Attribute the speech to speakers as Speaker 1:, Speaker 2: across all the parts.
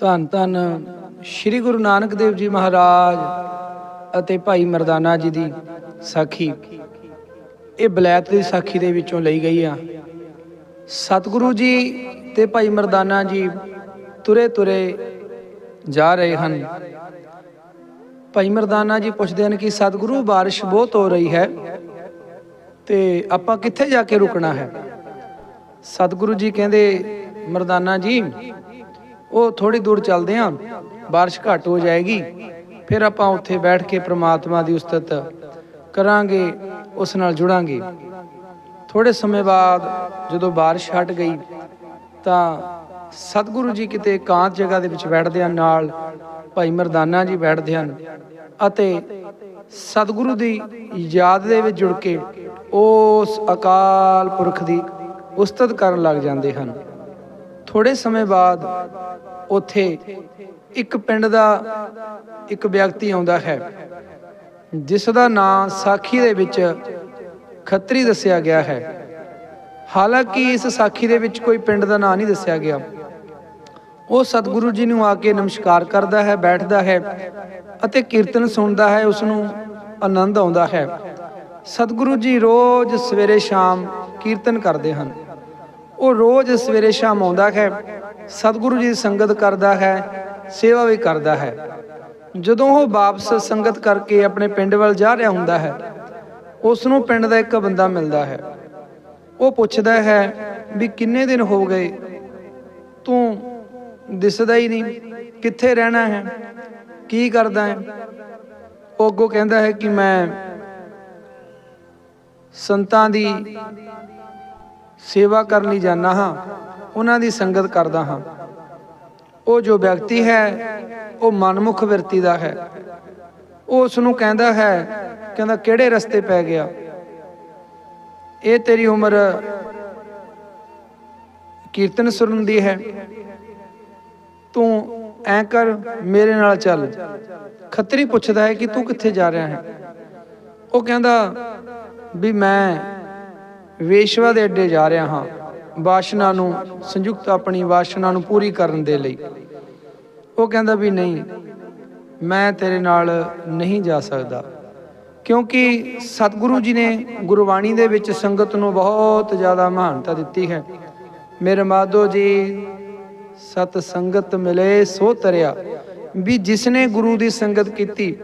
Speaker 1: ਧੰਨ ਧੰਨ ਸ੍ਰੀ ਗੁਰੂ ਨਾਨਕ ਦੇਵ ਜੀ ਮਹਾਰਾਜ ਅਤੇ ਭਾਈ ਮਰਦਾਨਾ ਜੀ ਦੀ ਸਾਖੀ ਇਹ ਬਲੈਤ ਦੀ ਸਾਖੀ ਦੇ ਵਿੱਚੋਂ ਲਈ ਗਈ ਆ ਸਤਿਗੁਰੂ ਜੀ ਤੇ ਭਾਈ ਮਰਦਾਨਾ ਜੀ ਤੁਰੇ ਤੁਰੇ ਜਾ ਰਹੇ ਹਨ ਭਾਈ ਮਰਦਾਨਾ ਜੀ ਪੁੱਛਦੇ ਹਨ ਕਿ ਸਤਿਗੁਰੂ بارش ਬਹੁਤ ਹੋ ਰਹੀ ਹੈ ਤੇ ਆਪਾਂ ਕਿੱਥੇ ਜਾ ਕੇ ਰੁਕਣਾ ਹੈ ਸਤਿਗੁਰੂ ਜੀ ਕਹਿੰਦੇ ਮਰਦਾਨਾ ਜੀ ਉਹ ਥੋੜੀ ਦੂਰ ਚੱਲਦੇ ਆਂ بارش ਘੱਟ ਹੋ ਜਾਏਗੀ ਫਿਰ ਆਪਾਂ ਉੱਥੇ ਬੈਠ ਕੇ ਪ੍ਰਮਾਤਮਾ ਦੀ ਉਸਤਤ ਕਰਾਂਗੇ ਉਸ ਨਾਲ ਜੁੜਾਂਗੇ ਥੋੜੇ ਸਮੇਂ ਬਾਅਦ ਜਦੋਂ بارش ਹਟ ਗਈ ਤਾਂ ਸਤਿਗੁਰੂ ਜੀ ਕਿਤੇ ਇਕਾਂਤ ਜਗ੍ਹਾ ਦੇ ਵਿੱਚ ਬੈਠਦੇ ਹਨ ਨਾਲ ਭਾਈ ਮਰਦਾਨਾ ਜੀ ਬੈਠਦੇ ਹਨ ਅਤੇ ਸਤਿਗੁਰੂ ਦੀ ਯਾਦ ਦੇ ਵਿੱਚ ਜੁੜ ਕੇ ਉਸ ਅਕਾਲ ਪੁਰਖ ਦੀ ਉਸਤਤ ਕਰਨ ਲੱਗ ਜਾਂਦੇ ਹਨ ਥੋੜੇ ਸਮੇਂ ਬਾਅਦ ਉੱਥੇ ਇੱਕ ਪਿੰਡ ਦਾ ਇੱਕ ਵਿਅਕਤੀ ਆਉਂਦਾ ਹੈ, ਜਿਸ ਦਾ ਨਾਂ ਸਾਖੀ ਦੇ ਵਿੱਚ ਖੱਤਰੀ ਦੱਸਿਆ ਗਿਆ ਹੈ। ਹਾਲਾਂਕਿ ਇਸ ਸਾਖੀ ਦੇ ਵਿੱਚ ਕੋਈ ਪਿੰਡ ਦਾ ਨਾਂ ਨਹੀਂ ਦੱਸਿਆ ਗਿਆ। ਉਹ ਸਤਿਗੁਰੂ ਜੀ ਨੂੰ ਆ ਕੇ ਨਮਸਕਾਰ ਕਰਦਾ ਹੈ, ਬੈਠਦਾ ਹੈ ਅਤੇ ਕੀਰਤਨ ਸੁਣਦਾ ਹੈ, ਉਸ ਨੂੰ ਆਨੰਦ ਆਉਂਦਾ ਹੈ। ਸਤਿਗੁਰੂ ਜੀ ਰੋਜ਼ ਸਵੇਰੇ ਸ਼ਾਮ ਕੀਰਤਨ ਕਰਦੇ ਹਨ। ਉਹ ਰੋਜ਼ ਸਵੇਰੇ ਸ਼ਾਮ ਆਉਂਦਾ ਹੈ, ਸਤਿਗੁਰੂ ਜੀ ਦੀ ਸੰਗਤ ਕਰਦਾ ਹੈ, ਸੇਵਾ ਵੀ ਕਰਦਾ ਹੈ। ਜਦੋਂ ਉਹ ਵਾਪਸ ਸੰਗਤ ਕਰਕੇ ਆਪਣੇ ਪਿੰਡ ਵੱਲ ਜਾ ਰਿਹਾ ਹੁੰਦਾ ਹੈ ਉਸ ਨੂੰ ਪਿੰਡ ਦਾ ਇੱਕ ਬੰਦਾ ਮਿਲਦਾ ਹੈ। ਉਹ ਪੁੱਛਦਾ ਹੈ ਵੀ ਕਿੰਨੇ ਦਿਨ ਹੋ ਗਏ? ਤੂੰ ਦਿਸਦਾ ਹੀ ਨਹੀਂ, ਕਿੱਥੇ ਰਹਿਣਾ ਹੈ? ਕੀ ਕਰਦਾ ਹੈ? ਉਹ ਅੱਗੋਂ ਕਹਿੰਦਾ ਹੈ ਕਿ ਮੈਂ ਸੰਤਾਂ ਦੀ ਸੇਵਾ ਕਰਨ ਲਈ ਜਾਂਦਾ ਹਾਂ, ਉਹਨਾਂ ਦੀ ਸੰਗਤ ਕਰਦਾ ਹਾਂ। ਉਹ ਜੋ ਵਿਅਕਤੀ ਹੈ, ਉਹ ਮਨਮੁਖ ਵਿਰਤੀ ਦਾ ਹੈ। ਉਹ ਉਸ ਨੂੰ ਕਹਿੰਦਾ ਹੈ, ਕਹਿੰਦਾ, ਕਿਹੜੇ ਰਸਤੇ ਪੈ ਗਿਆ? ਇਹ ਤੇਰੀ ਉਮਰ ਕੀਰਤਨ ਸੁਣਨ ਦੀ ਹੈ। ਤੂੰ ਐ ਕਰ, ਮੇਰੇ ਨਾਲ ਚੱਲ। ਖੱਤਰੀ ਪੁੱਛਦਾ ਹੈ ਕਿ ਤੂੰ ਕਿੱਥੇ ਜਾ ਰਿਹਾ ਹੈ? ਉਹ ਕਹਿੰਦਾ, ਵੀ ਮੈਂ ਵੇਸ਼ਵਾ ਦੇ ਅੱਡੇ ਜਾ ਰਿਹਾ ਹਾਂ। ਵਾਸ਼ਨਾ ਨੂੰ, ਸੰਯੁਕਤ ਆਪਣੀ ਵਾਸ਼ਨਾ ਨੂੰ ਪੂਰੀ ਕਰਨ ਦੇ ਲਈ। ਉਹ ਕਹਿੰਦਾ ਵੀ ਨਹੀਂ, ਮੈਂ ਤੇਰੇ ਨਾਲ ਨਹੀਂ ਜਾ ਸਕਦਾ। ਕਿਉਂਕਿ ਸਤਿਗੁਰੂ ਜੀ ਨੇ ਗੁਰਬਾਣੀ ਦੇ ਵਿੱਚ ਸੰਗਤ ਨੂੰ ਬਹੁਤ ਜ਼ਿਆਦਾ ਮਹਾਨਤਾ ਦਿੱਤੀ ਹੈ। ਮੇਰੇ ਮਾਧੋ ਜੀ, ਸਤ ਸੰਗਤ ਮਿਲੇ ਸੋ ਤਰਿਆ। ਵੀ ਜਿਸ ਨੇ ਗੁਰੂ ਦੀ ਸੰਗਤ ਕੀਤੀ,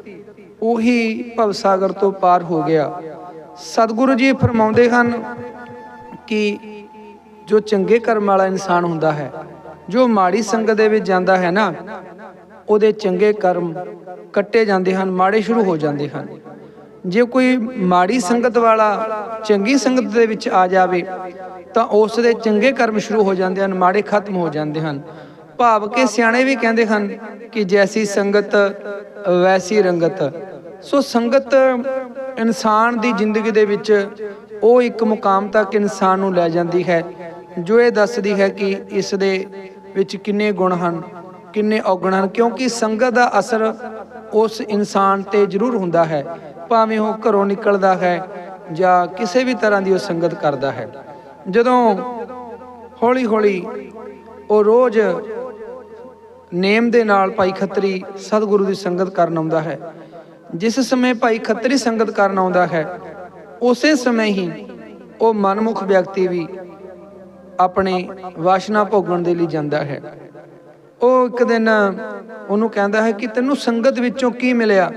Speaker 1: ਉਹੀ ਭਵ ਸਾਗਰ ਤੋਂ ਪਾਰ ਹੋ ਗਿਆ। ਸਤਿਗੁਰੂ ਜੀ ਫਰਮਾਉਂਦੇ ਹਨ ਕਿ ਜੋ ਚੰਗੇ ਕਰਮ ਵਾਲਾ ਇਨਸਾਨ ਹੁੰਦਾ ਹੈ, ਜੋ ਮਾੜੀ ਸੰਗਤ ਦੇ ਵਿੱਚ ਜਾਂਦਾ ਹੈ ਨਾ, ਉਹਦੇ ਚੰਗੇ ਕਰਮ ਕੱਟੇ ਜਾਂਦੇ ਹਨ, ਮਾੜੇ ਸ਼ੁਰੂ ਹੋ ਜਾਂਦੇ ਹਨ। ਜੇ ਕੋਈ ਮਾੜੀ ਸੰਗਤ ਵਾਲਾ ਚੰਗੀ ਸੰਗਤ ਦੇ ਵਿੱਚ ਆ ਜਾਵੇ, ਤਾਂ ਉਸ ਦੇ ਚੰਗੇ ਕਰਮ ਸ਼ੁਰੂ ਹੋ ਜਾਂਦੇ ਹਨ, ਮਾੜੇ ਖਤਮ ਹੋ ਜਾਂਦੇ ਹਨ। ਭਾਵ ਕਿ ਸਿਆਣੇ ਵੀ ਕਹਿੰਦੇ ਹਨ ਕਿ ਜੈਸੀ ਸੰਗਤ, ਵੈਸੀ ਰੰਗਤ। ਸੋ ਸੰਗਤ ਇਨਸਾਨ ਦੀ ਜ਼ਿੰਦਗੀ ਦੇ ਵਿੱਚ ਉਹ ਇੱਕ ਮੁਕਾਮ ਤੱਕ ਇਨਸਾਨ ਨੂੰ ਲੈ ਜਾਂਦੀ ਹੈ, ਜੋ ਇਹ ਦੱਸਦੀ ਹੈ ਕਿ ਇਸ ਦੇ ਵਿੱਚ ਕਿੰਨੇ ਗੁਣ ਹਨ, ਕਿੰਨੇ ਔਗਣ ਹਨ, ਕਿਉਂਕਿ ਸੰਗਤ ਦਾ ਅਸਰ ਉਸ ਇਨਸਾਨ ਤੇ ਜ਼ਰੂਰ ਹੁੰਦਾ ਹੈ, ਭਾਵੇਂ ਉਹ ਘਰੋਂ ਨਿਕਲਦਾ ਹੈ ਜਾਂ ਕਿਸੇ ਵੀ ਤਰ੍ਹਾਂ ਦੀ ਉਹ ਸੰਗਤ ਕਰਦਾ ਹੈ। ਜਦੋਂ ਹੌਲੀ ਹੌਲੀ ਉਹ ਰੋਜ਼ ਨੇਮ ਦੇ ਨਾਲ ਭਾਈ ਖੱਤਰੀ ਸਤਿਗੁਰੂ ਦੀ ਸੰਗਤ ਕਰਨ ਆਉਂਦਾ ਹੈ, ਜਿਸ ਸਮੇਂ ਭਾਈ ਖੱਤਰੀ ਸੰਗਤ ਕਰਨ ਆਉਂਦਾ ਹੈ ਉਸੇ ਸਮੇਂ ਹੀ ਉਹ ਮਨਮੁਖ ਵਿਅਕਤੀ ਵੀ ਆਪਣੇ ਵਾਸ਼ਨਾ ਭੋਗਣ ਦੇ ਲਈ ਜਾਂਦਾ ਹੈ। ਉਹ ਇੱਕ ਦਿਨ ਉਹਨੂੰ ਕਹਿੰਦਾ ਹੈ ਕਿ ਤੈਨੂੰ ਸੰਗਤ ਵਿੱਚੋਂ ਕੀ ਮਿਲਿਆ?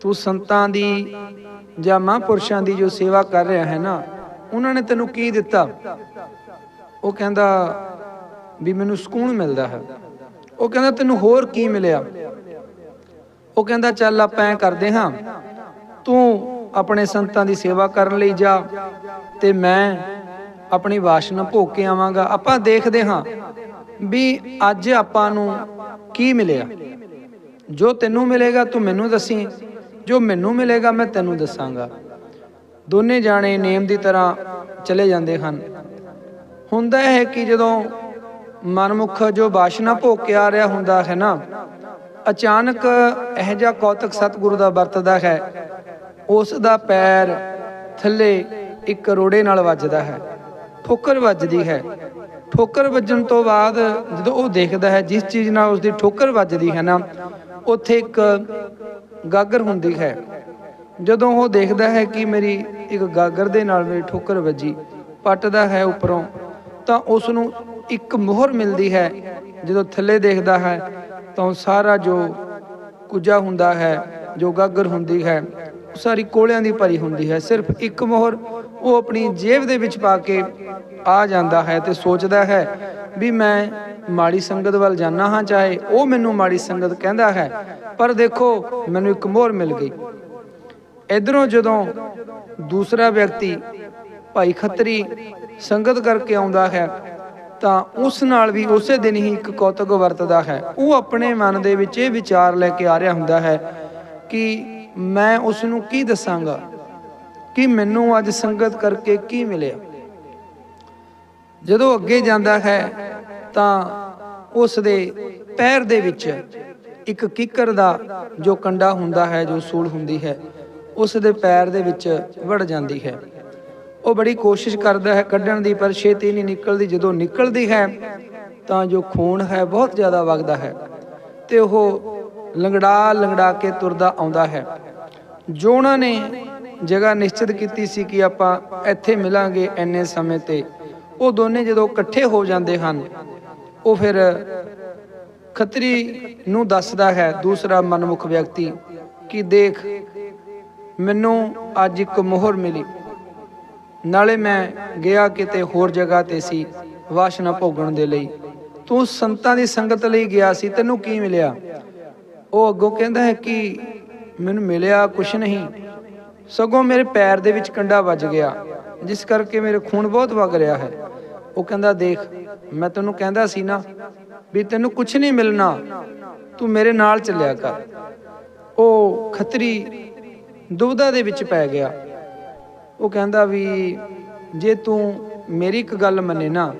Speaker 1: ਤੂੰ ਸੰਤਾਂ ਦੀ ਜਾਂ ਮਹਾਂਪੁਰਸ਼ਾਂ ਦੀ ਜੋ ਸੇਵਾ ਕਰ ਰਿਹਾ ਹੈ ਨਾ, ਉਹਨਾਂ ਨੇ ਤੈਨੂੰ ਕੀ ਦਿੱਤਾ? ਉਹ ਕਹਿੰਦਾ ਵੀ ਮੈਨੂੰ ਸਕੂਨ ਮਿਲਦਾ ਹੈ। ਉਹ ਕਹਿੰਦਾ ਤੈਨੂੰ ਹੋਰ ਕੀ ਮਿਲਿਆ? ਉਹ ਕਹਿੰਦਾ ਚੱਲ ਆਪਾਂ ਐ ਕਰਦੇ ਹਾਂ, ਤੂੰ ਆਪਣੇ ਸੰਤਾਂ ਦੀ ਸੇਵਾ ਕਰਨ ਲਈ ਜਾ ਤੇ ਮੈਂ ਆਪਣੀ ਵਾਸ਼ਨਾ ਭੋਗ ਕੇ ਆਵਾਂਗਾ। ਆਪਾਂ ਦੇਖਦੇ ਹਾਂ ਵੀ ਅੱਜ ਆਪਾਂ ਨੂੰ ਕੀ ਮਿਲਿਆ। ਜੋ ਤੈਨੂੰ ਮਿਲੇਗਾ ਤੂੰ ਮੈਨੂੰ ਦੱਸੀ। ਜੋ ਮੈਨੂੰ ਮਿਲੇਗਾ ਮੈਂ ਤੈਨੂੰ ਦੱਸਾਂਗਾ। ਦੋਨੇ ਜਾਣੇ ਨੇਮ ਦੀ ਤਰ੍ਹਾਂ ਚਲੇ ਜਾਂਦੇ ਹਨ। ਹੁੰਦਾ ਹੈ ਕਿ ਜਦੋਂ ਮਨਮੁਖ ਜੋ ਬਾਸ਼ਨਾ ਭੋਗ ਕੇ ਆ ਰਿਹਾ ਹੁੰਦਾ ਹੈ ਨਾ, ਅਚਾਨਕ ਇਹ ਜਿਹਾ ਕੌਤਕ ਸਤਿਗੁਰੂ ਦਾ ਵਰਤਦਾ ਹੈ ਉਸ ਦਾ ਪੈਰ ਥੱਲੇ ਇੱਕ ਰੋੜੇ ਨਾਲ ਵੱਜਦਾ ਹੈ। ਠੋਕਰ ਵੱਜਦੀ ਹੈ। ਠੋਕਰ ਵੱਜਣ ਤੋਂ ਬਾਅਦ ਜਦੋਂ ਉਹ ਦੇਖਦਾ ਹੈ, ਜਿਸ ਚੀਜ਼ ਨਾਲ ਉਸ ਦੀ ਠੋਕਰ ਵੱਜਦੀ ਹੈ ਨਾ, ਉੱਥੇ ਇੱਕ ਗਾਗਰ ਹੁੰਦੀ ਹੈ। ਜਦੋਂ ਉਹ ਦੇਖਦਾ ਹੈ ਕਿ ਮੇਰੀ ਇੱਕ ਗਾਗਰ ਦੇ ਨਾਲ ਮੇਰੀ ਠੋਕਰ ਵੱਜੀ, ਪੱਟਦਾ ਹੈ ਉੱਪਰੋਂ, ਤਾਂ ਉਸ ਨੂੰ ਇੱਕ ਮੋਹਰ ਮਿਲਦੀ ਹੈ। ਜਦੋਂ ਥੱਲੇ ਦੇਖਦਾ ਹੈ, ਤਾਂ ਸਾਰਾ ਜੋ ਕੁਜਾ ਹੁੰਦਾ ਹੈ, ਜੋ ਗਾਗਰ ਹੁੰਦੀ ਹੈ ਸਾਰੀ ਕੋਲਿਆਂ ਦੀ ਭਰੀ ਹੁੰਦੀ ਹੈ। ਸਿਰਫ ਇੱਕ ਮੋਹਰ ਉਹ ਆਪਣੀ ਜੇਬ ਦੇ ਵਿੱਚ ਪਾ ਕੇ ਆ ਜਾਂਦਾ ਹੈ ਤੇ ਸੋਚਦਾ ਹੈ ਵੀ ਮੈਂ ਮਾੜੀ ਸੰਗਤ ਵੱਲ ਜਾਣਾ ਹਾਂ, ਚਾਹੇ ਉਹ ਮੈਨੂੰ ਮਾੜੀ ਸੰਗਤ ਕਹਿੰਦਾ ਹੈ, ਪਰ ਦੇਖੋ ਮੈਨੂੰ ਇੱਕ ਮੋਹਰ ਮਿਲ ਗਈ। ਇਧਰੋਂ ਜਦੋਂ ਦੂਸਰਾ ਵਿਅਕਤੀ ਭਾਈ ਖੱਤਰੀ ਸੰਗਤ ਕਰਕੇ ਆਉਂਦਾ ਹੈ, ਤਾਂ ਉਸ ਨਾਲ ਵੀ ਉਸੇ ਦਿਨ ਹੀ ਇੱਕ ਕੌਤਕ ਵਰਤਦਾ ਹੈ। ਉਹ ਆਪਣੇ ਮਨ ਦੇ ਵਿੱਚ ਇਹ ਵਿਚਾਰ ਲੈ ਕੇ ਆ ਰਿਹਾ ਹੁੰਦਾ ਹੈ ਕਿ ਮੈਂ ਉਸ ਨੂੰ ਕੀ ਦੱਸਾਂਗਾ? ਕਿ ਮੈਨੂੰ ਅੱਜ ਸੰਗਤ ਕਰਕੇ ਕੀ ਮਿਲਿਆ? ਜਦੋਂ ਅੱਗੇ ਜਾਂਦਾ ਹੈ, ਤਾਂ ਉਸ ਦੇ ਪੈਰ ਦੇ ਵਿੱਚ ਇੱਕ ਕਿੱਕਰ ਦਾ ਜੋ ਕੰਡਾ ਹੁੰਦਾ ਹੈ, ਜੋ ਸੂਲ ਹੁੰਦੀ ਹੈ ਉਸ ਦੇ ਪੈਰ ਦੇ ਵਿੱਚ ਵੜ ਜਾਂਦੀ ਹੈ। ਉਹ ਬੜੀ ਕੋਸ਼ਿਸ਼ ਕਰਦਾ ਹੈ ਕੱਢਣ ਦੀ, ਪਰ ਛੇਤੀ ਨਹੀਂ ਨਿਕਲਦੀ। ਜਦੋਂ ਨਿਕਲਦੀ ਹੈ, ਤਾਂ ਜੋ ਖੂਨ ਹੈ, ਬਹੁਤ ਜ਼ਿਆਦਾ ਵਗਦਾ ਹੈ। ਤੇ ਉਹ ਲੰਗੜਾ ਲੰਗੜਾ ਕੇ ਤੁਰਦਾ ਆਉਂਦਾ ਹੈ। ਜੋ ਉਹਨਾਂ ਨੇ ਜਗ੍ਹਾ ਨਿਸ਼ਚਿਤ ਕੀਤੀ ਸੀ ਕਿ ਆਪਾਂ ਇੱਥੇ ਮਿਲਾਂਗੇ ਐਨੇ ਸਮੇਂ ਤੇ, ਉਹ ਦੋਨੇ ਜਦੋਂ ਇਕੱਠੇ ਹੋ ਜਾਂਦੇ ਹਨ, ਉਹ ਫਿਰ ਖੱਤਰੀ ਨੂੰ ਦੱਸਦਾ ਹੈ, ਦੂਸਰਾ ਮਨਮੁਖ ਵਿਅਕਤੀ ਕਿ ਦੇਖ, ਮੈਨੂੰ ਅੱਜ ਇੱਕ ਮੋਹਰ ਮਿਲੀ। ਨਾਲੇ ਮੈਂ ਗਿਆ ਕਿਤੇ ਹੋਰ ਜਗ੍ਹਾ ਤੇ ਸੀ, ਵਾਸ਼ਨਾ ਭੋਗਣ ਦੇ ਲਈ। ਤੂੰ ਸੰਤਾਂ ਦੀ ਸੰਗਤ ਲਈ ਗਿਆ ਸੀ, ਤੈਨੂੰ ਕੀ ਮਿਲਿਆ? ਉਹ ਅੱਗੋਂ ਕਹਿੰਦਾ ਹੈ ਕਿ ਮੈਨੂੰ ਮਿਲਿਆ ਕੁਛ ਨਹੀਂ। ਸਗੋਂ ਮੇਰੇ ਪੈਰ ਦੇ ਵਿੱਚ ਕੰਡਾ ਵੱਜ ਗਿਆ, ਜਿਸ ਕਰਕੇ ਮੇਰੇ ਖੂਨ ਬਹੁਤ ਵਗ ਰਿਹਾ ਹੈ। ਉਹ ਕਹਿੰਦਾ, ਦੇਖ, ਮੈਂ ਤੈਨੂੰ ਕਹਿੰਦਾ ਸੀ ਨਾ ਵੀ ਤੈਨੂੰ ਕੁਛ ਨਹੀਂ ਮਿਲਣਾ, ਤੂੰ ਮੇਰੇ ਨਾਲ ਚੱਲਿਆ ਕਰ। ਉਹ ਖਤਰੀ ਦੁਬਦਾ ਦੇ ਵਿੱਚ ਪੈ ਗਿਆ। ਉਹ ਕਹਿੰਦਾ ਵੀ, ਜੇ ਤੂੰ ਮੇਰੀ ਇੱਕ ਗੱਲ ਮੰਨੇ ਨਾ,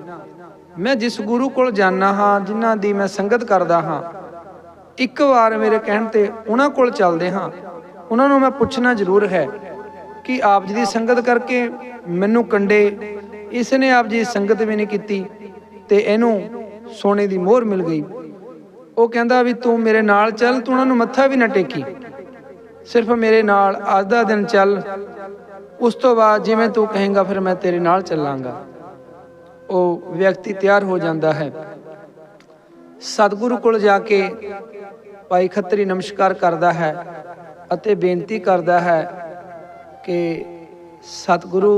Speaker 1: ਮੈਂ ਜਿਸ ਗੁਰੂ ਕੋਲ ਜਾਣਾ ਹਾਂ, ਜਿਨ੍ਹਾਂ ਦੀ ਮੈਂ ਸੰਗਤ ਕਰਦਾ ਹਾਂ ਇੱਕ ਵਾਰ ਮੇਰੇ ਕਹਿਣ ਤੇ ਉਹਨਾਂ ਕੋਲ ਚੱਲਦੇ ਹਾਂ। ਉਹਨਾਂ ਨੂੰ ਮੈਂ ਪੁੱਛਣਾ ਜ਼ਰੂਰ ਹੈ ਕਿ ਆਪ ਜੀ ਦੀ ਸੰਗਤ ਕਰਕੇ ਮੈਨੂੰ ਕੰਡੇ ਇਸ ਨੇ ਆਪ ਜੀ ਦੀ ਸੰਗਤ ਵੀ ਨਹੀਂ ਕੀਤੀ ਤੇ ਇਹਨੂੰ ਸੋਨੇ ਦੀ ਮੋਹਰ ਮਿਲ ਗਈ। ਉਹ ਕਹਿੰਦਾ ਵੀ ਤੂੰ ਮੇਰੇ ਨਾਲ ਚੱਲ, ਤੂੰ ਉਹਨਾਂ ਨੂੰ ਮੱਥਾ ਵੀ ਨਾ ਟੇਕੀ। ਸਿਰਫ ਮੇਰੇ ਨਾਲ ਅੱਜ ਦਾ ਦਿਨ ਚੱਲ, ਉਸ ਤੋਂ ਬਾਅਦ ਜਿਵੇਂ ਤੂੰ ਕਹੇਂਗਾ ਫਿਰ ਮੈਂ ਤੇਰੇ ਨਾਲ ਚੱਲਾਂਗਾ। ਉਹ ਵਿਅਕਤੀ ਤਿਆਰ ਹੋ ਜਾਂਦਾ ਹੈ। ਸਤਿਗੁਰੂ ਕੋਲ ਜਾ ਕੇ ਭਾਈ ਖੱਤਰੀ ਨਮਸਕਾਰ ਕਰਦਾ ਹੈ ਅਤੇ ਬੇਨਤੀ ਕਰਦਾ ਹੈ ਕਿ ਸਤਿਗੁਰੂ,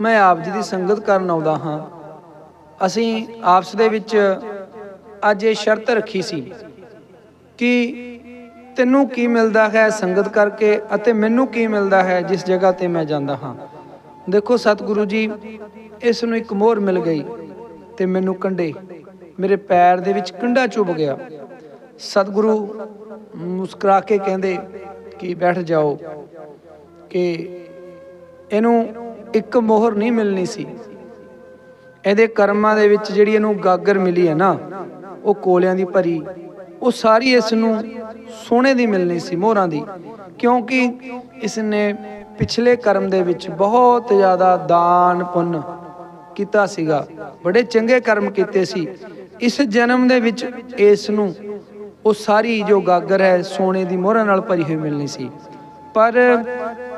Speaker 1: ਮੈਂ ਆਪ ਜੀ ਦੀ ਸੰਗਤ ਕਰਨ ਆਉਂਦਾ ਹਾਂ। ਅਸੀਂ ਆਪਸ ਦੇ ਵਿੱਚ ਅੱਜ ਇਹ ਸ਼ਰਤ ਰੱਖੀ ਸੀ ਕਿ ਤੈਨੂੰ ਕੀ ਮਿਲਦਾ ਹੈ ਸੰਗਤ ਕਰਕੇ ਅਤੇ ਮੈਨੂੰ ਕੀ ਮਿਲਦਾ ਹੈ ਜਿਸ ਜਗ੍ਹਾ ਤੇ ਮੈਂ ਜਾਂਦਾ ਹਾਂ। ਦੇਖੋ ਸਤਿਗੁਰੂ ਜੀ, ਇਸ ਨੂੰ ਇੱਕ ਮੋਹਰ ਮਿਲ ਗਈ ਤੇ ਮੈਨੂੰ ਕੰਡੇ ਮੇਰੇ ਪੈਰ ਦੇ ਵਿੱਚ ਕੰਡਾ ਚੁੱਭ ਗਿਆ। ਸਤਿਗੁਰੂ ਮੁਸਕਰਾ ਕੇ ਕਹਿੰਦੇ ਕਿ ਬੈਠ ਜਾਓ, ਕਿ ਇਹਨੂੰ ਇੱਕ ਮੋਹਰ ਨਹੀਂ ਮਿਲਣੀ ਸੀ। ਇਹਦੇ ਕਰਮਾਂ ਦੇ ਵਿੱਚ ਜਿਹੜੀ ਇਹਨੂੰ ਗਾਗਰ ਮਿਲੀ ਹੈ ਨਾ, ਉਹ ਕੋਲਿਆਂ ਦੀ ਭਰੀ, ਉਹ ਸਾਰੀ ਇਸ ਨੂੰ ਸੋਨੇ ਦੀ ਮਿਲਣੀ ਸੀ, ਮੋਹਰਾਂ ਦੀ। ਕਿਉਂਕਿ ਇਸ ਨੇ ਪਿਛਲੇ ਕਰਮ ਦੇ ਵਿੱਚ ਬਹੁਤ ਜ਼ਿਆਦਾ ਦਾਨ ਪੁੰਨ ਕੀਤਾ ਸੀਗਾ। ਬੜੇ ਚੰਗੇ ਕਰਮ ਕੀਤੇ ਸੀ। ਇਸ ਜਨਮ ਦੇ ਵਿੱਚ ਇਸ ਨੂੰ ਉਹ ਸਾਰੀ ਜੋ ਗਾਗਰ ਹੈ ਸੋਨੇ ਦੀ ਮੋਹਰਾਂ ਨਾਲ ਭਰੀ ਹੋਈ ਮਿਲਣੀ ਸੀ। ਪਰ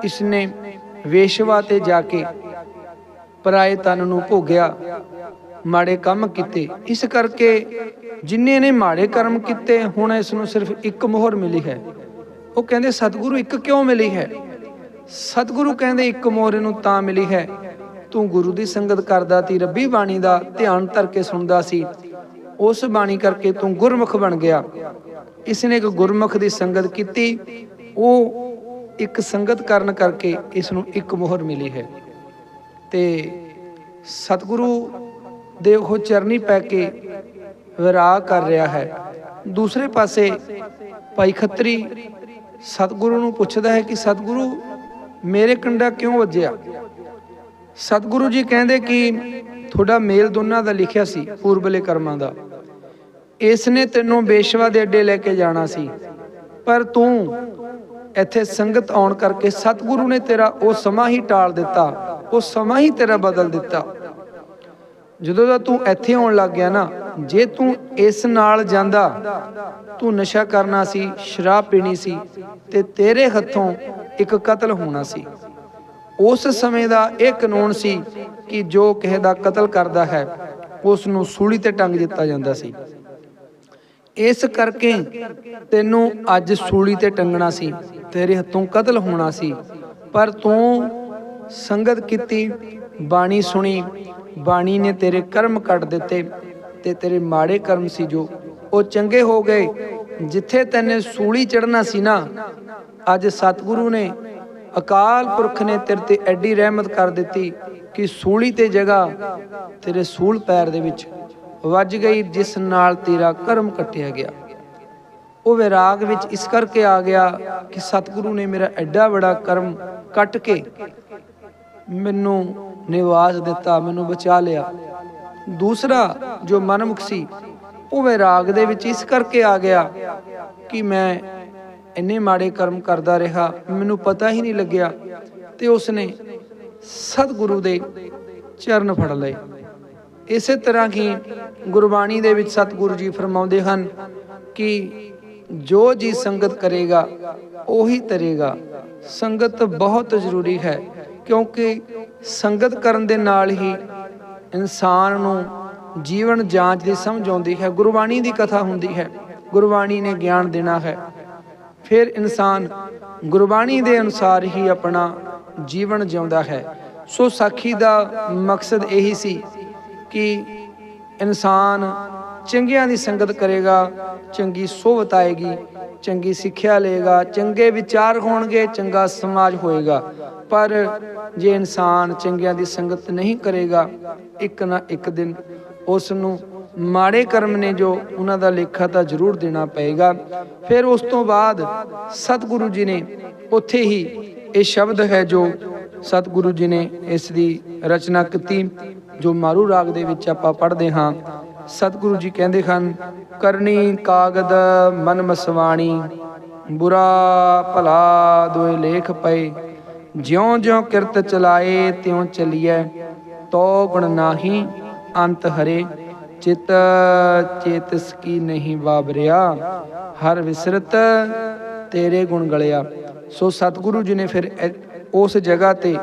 Speaker 1: ਇਸਨੇ ਵੇਸ਼ਵਾ ਤੇ ਜਾ ਕੇ ਪਰਾਏ ਤਨ ਨੂੰ ਭੋਗਿਆ, ਮਾੜੇ ਕੰਮ ਕੀਤੇ। ਇਸ ਕਰਕੇ ਜਿਨ੍ਹਾਂ ਨੇ ਮਾੜੇ ਕਰਮ ਕੀਤੇ, ਹੁਣ ਇਸ ਨੂੰ ਸਿਰਫ ਇੱਕ ਮੋਹਰ ਮਿਲੀ ਹੈ। ਉਹ ਕਹਿੰਦੇ, ਸਤਿਗੁਰੂ, ਇੱਕ ਕਿਉਂ ਮਿਲੀ ਹੈ? ਸਤਿਗੁਰੂ ਕਹਿੰਦੇ, ਇੱਕ ਮੋਹਰ ਨੂੰ ਤਾਂ ਮਿਲੀ ਹੈ, ਤੂੰ ਗੁਰੂ ਦੀ ਸੰਗਤ ਕਰਦਾ ਤੀ, ਰੱਬੀ ਬਾਣੀ ਦਾ ਧਿਆਨ ਧਰ ਕੇ ਸੁਣਦਾ ਸੀ ਉਸ ਬਾਣੀ ਕਰਕੇ ਤੂੰ ਗੁਰਮੁਖ ਬਣ ਗਿਆ। ਇਸ ਨੇ ਇੱਕ ਗੁਰਮੁਖ ਦੀ ਸੰਗਤ ਕੀਤੀ। ਉਹ ਇੱਕ ਸੰਗਤ ਕਰਨ ਕਰਕੇ ਇਸ ਨੂੰ ਇੱਕ ਮੋਹਰ ਮਿਲੀ ਹੈ। ਤੇ ਸਤਿਗੁਰੂ ਦੇ ਉਹ ਚਰਨੀ ਪੈ ਕੇ ਵਿਰਾਗ ਕਰ ਰਿਹਾ ਹੈ। ਦੂਸਰੇ ਪਾਸੇ ਭਾਈ ਖੱਤਰੀ ਸਤਿਗੁਰੂ ਨੂੰ ਪੁੱਛਦਾ ਹੈ ਕਿ ਸਤਿਗੁਰੂ, ਮੇਰੇ ਕੰਡਾ ਕਿਉਂ ਵੱਜਿਆ? ਸਤਿਗੁਰੂ ਜੀ ਕਹਿੰਦੇ ਕਿ ਤੁਹਾਡਾ ਮੇਲ ਦੋਨਾਂ ਦਾ ਲਿਖਿਆ ਸੀ, ਪੂਰਬਲੇ ਕਰਮਾਂ ਦਾ। ਇਸ ਨੇ ਤੈਨੂੰ ਬੇਸ਼ਵਾ ਦੇ ਅੱਡੇ ਲੈ ਕੇ ਜਾਣਾ ਸੀ। ਪਰ ਤੂੰ ਇੱਥੇ ਸੰਗਤ ਆਉਣ ਕਰਕੇ ਸਤਿਗੁਰੂ ਨੇ ਤੇਰਾ ਉਹ ਸਮਾਂ ਹੀ ਟਾਲ ਦਿੱਤਾ, ਉਹ ਸਮਾਂ ਹੀ ਤੇਰਾ ਬਦਲ ਦਿੱਤਾ। ਜਦੋਂ ਦਾ ਤੂੰ ਇੱਥੇ ਆਉਣ ਲੱਗ ਗਿਆ ਨਾ, ਜੇ ਤੂੰ ਇਸ ਨਾਲ ਜਾਂਦਾ, ਤੂੰ ਨਸ਼ਾ ਕਰਨਾ ਸੀ, ਸ਼ਰਾਬ ਪੀਣੀ ਸੀ ਤੇ ਤੇਰੇ ਹੱਥੋਂ ਇੱਕ ਕਤਲ ਹੋਣਾ ਸੀ। ਉਸ ਸਮੇਂ ਦਾ ਇਹ ਕਾਨੂੰਨ ਸੀ ਕਿ ਜੋ ਕਿਸੇ ਦਾ ਕਤਲ ਕਰਦਾ ਹੈ, ਉਸ ਨੂੰ ਸੂਲੀ ਤੇ ਟੰਗ ਦਿੱਤਾ ਜਾਂਦਾ ਸੀ। ਇਸ ਕਰਕੇ ਤੈਨੂੰ ਅੱਜ ਸੂਲੀ ਤੇ ਟੰਗਣਾ ਸੀ, ਤੇਰੇ ਹੱਥੋਂ ਕਤਲ ਹੋਣਾ ਸੀ। ਪਰ ਤੂੰ ਸੰਗਤ ਕੀਤੀ, ਬਾਣੀ ਸੁਣੀ, ਬਾਣੀ ਨੇ ਤੇਰੇ ਕਰਮ ਕੱਟ ਦਿੱਤੇ ਤੇ ਤੇਰੇ ਮਾੜੇ ਕਰਮ ਸੀ ਜੋ। ਉਹ ਚੰਗੇ ਹੋ ਗਏ, ਜਿੱਥੇ ਤੈਨੇ ਸੂਲੀ ਚੜਨਾ ਸੀ ਨਾ, ਅੱਜ ਸਤਿਗੁਰੂ ਨੇ ਅਕਾਲ ਪੁਰਖ ਨੇ ਤੇਰੇ ਤੇ ਐਡੀ ਰਹਿਮਤ ਕਰ ਦਿੱਤੀ ਕਿ ਸੂਲੀ ਤੇ ਜਗ੍ਹਾ ਤੇਰੇ ਸੂਲ ਪੈਰ ਦੇ ਵਿੱਚ ਵੱਜ ਗਈ ਜਿਸ ਨਾਲ ਤੇਰਾ ਕਰਮ ਕੱਟਿਆ ਗਿਆ। ਉਹ ਵਿਰਾਗ ਵਿੱਚ ਇਸ ਕਰਕੇ ਆ ਗਿਆ ਕਿ ਸਤਿਗੁਰੂ ਨੇ ਮੇਰਾ ਐਡਾ ਬੜਾ ਕਰਮ ਕੱਟ ਕੇ ਮੈਨੂੰ ਨਿਵਾਸ ਦਿੱਤਾ, ਮੈਨੂੰ ਬਚਾ ਲਿਆ। ਦੂਸਰਾ ਜੋ ਮਨਮੁਖ ਸੀ ਉਹ ਵਿਰਾਗ ਦੇ ਵਿੱਚ ਇਸ ਕਰਕੇ ਆ ਗਿਆ ਕਿ ਮੈਂ ਇੰਨੇ ਮਾੜੇ ਕਰਮ ਕਰਦਾ ਰਿਹਾ, ਮੈਨੂੰ ਪਤਾ ਹੀ ਨਹੀਂ ਲੱਗਿਆ ਤੇ ਉਸਨੇ ਸਤਿਗੁਰੂ ਦੇ ਚਰਨ ਫੜ ਲਏ। ਇਸੇ ਤਰ੍ਹਾਂ ਹੀ ਗੁਰਬਾਣੀ ਦੇ ਵਿੱਚ ਸਤਿਗੁਰੂ ਜੀ ਫਰਮਾਉਂਦੇ ਹਨ ਕਿ ਜੋ ਜੀ ਸੰਗਤ ਕਰੇਗਾ, ਉਹੀ ਤਰੇਗਾ। ਸੰਗਤ ਬਹੁਤ ਜ਼ਰੂਰੀ ਹੈ, ਕਿਉਂਕਿ ਸੰਗਤ ਕਰਨ ਦੇ ਨਾਲ ਹੀ ਇਨਸਾਨ ਨੂੰ ਜੀਵਨ ਜਾਂਚ ਦੀ ਸਮਝ ਆਉਂਦੀ ਹੈ, ਗੁਰਬਾਣੀ ਦੀ ਕਥਾ ਹੁੰਦੀ ਹੈ, ਗੁਰਬਾਣੀ ਨੇ ਗਿਆਨ ਦੇਣਾ ਹੈ। ਫਿਰ ਇਨਸਾਨ ਗੁਰਬਾਣੀ ਦੇ ਅਨੁਸਾਰ ਹੀ ਆਪਣਾ ਜੀਵਨ ਜਿਉਂਦਾ ਹੈ। ਸੋ ਸਾਖੀ ਦਾ ਮਕਸਦ ਇਹੀ ਸੀ ਕਿ ਇਨਸਾਨ ਚੰਗਿਆਂ ਦੀ ਸੰਗਤ ਕਰੇਗਾ, ਚੰਗੀ ਸੋਭਤ ਆਏਗੀ, ਚੰਗੀ ਸਿੱਖਿਆ ਲਏਗਾ, ਚੰਗੇ ਵਿਚਾਰ ਹੋਣਗੇ, ਚੰਗਾ ਸਮਾਜ ਹੋਏਗਾ। ਪਰ ਜੇ ਇਨਸਾਨ ਚੰਗਿਆਂ ਦੀ ਸੰਗਤ ਨਹੀਂ ਕਰੇਗਾ, ਇੱਕ ਨਾ ਇੱਕ ਦਿਨ ਉਸ ਨੂੰ ਮਾੜੇ ਕਰਮ ਨੇ ਜੋ ਉਹਨਾਂ ਦਾ ਲੇਖਾ ਤਾਂ ਜ਼ਰੂਰ ਦੇਣਾ ਪਏਗਾ। ਫਿਰ ਉਸ ਤੋਂ ਬਾਅਦ ਸਤਿਗੁਰੂ ਜੀ ਨੇ ਉੱਥੇ ਹੀ ਇਹ ਸ਼ਬਦ ਹੈ ਜੋ ਸਤਿਗੁਰੂ ਜੀ ਨੇ ਇਸ ਦੀ ਰਚਨਾ ਕੀਤੀ। ਜੋ ਮਾਰੂ ਰਾਗ ਦੇ ਵਿੱਚ ਆਪਾਂ ਪੜ੍ਹਦੇ ਹਾਂ, ਸਤਿਗੁਰੂ ਜੀ ਕਹਿੰਦੇ ਹਨ, ਕਰਨੀ ਕਾਗਦ ਮਨ ਮਸਵਾਣੀ, ਬੁਰਾ ਭਲਾ ਦੋਏ ਲੇਖ ਪਏ। ਜਿਉਂ ਜਿਉਂ ਕਿਰਤ ਚਲਾਏ, ਤਿਉਂ ਚਲੀਐ ਤੋ ਗੁਣ ਨਾਹੀ ਅੰਤ ਹਰੇ। ਚਿਤ ਚੇਤਸ ਕੀ ਨਹੀਂ ਵਾਬਰਿਆ ਹਰ ਵਿਸਰਤ ਤੇਰੇ ਗੁਣ ਗਲਿਆ। ਸੋ ਸਤਿਗੁਰੂ ਜੀ ਨੇ ਫਿਰ ਉਸ ਜਗ੍ਹਾ ਤੇ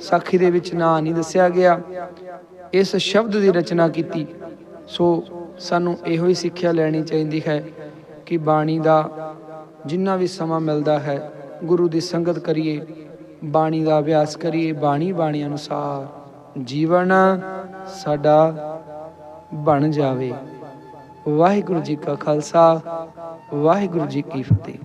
Speaker 1: ਸਾਖੀ ਦੇ ਵਿੱਚ ਨਾਂ ਨਹੀਂ ਦੱਸਿਆ ਗਿਆ। ਇਸ ਸ਼ਬਦ ਦੀ ਰਚਨਾ ਕੀਤੀ, ਸੋ ਸਾਨੂੰ ਇਹੋ ਹੀ ਸਿੱਖਿਆ ਲੈਣੀ ਚਾਹੀਦੀ ਹੈ ਕਿ ਬਾਣੀ ਦਾ ਜਿੰਨਾ ਵੀ ਸਮਾਂ ਮਿਲਦਾ ਹੈ, ਗੁਰੂ ਦੀ ਸੰਗਤ ਕਰੀਏ, ਬਾਣੀ ਦਾ ਅਭਿਆਸ ਕਰੀਏ, ਬਾਣੀ ਬਾਣੀ ਅਨੁਸਾਰ ਜੀਵਨ ਸਾਡਾ ਬਣ ਜਾਵੇ। ਵਾਹਿਗੁਰੂ ਜੀ ਕਾ ਖਾਲਸਾ, ਵਾਹਿਗੁਰੂ ਜੀ ਕੀ ਫਤਿਹ।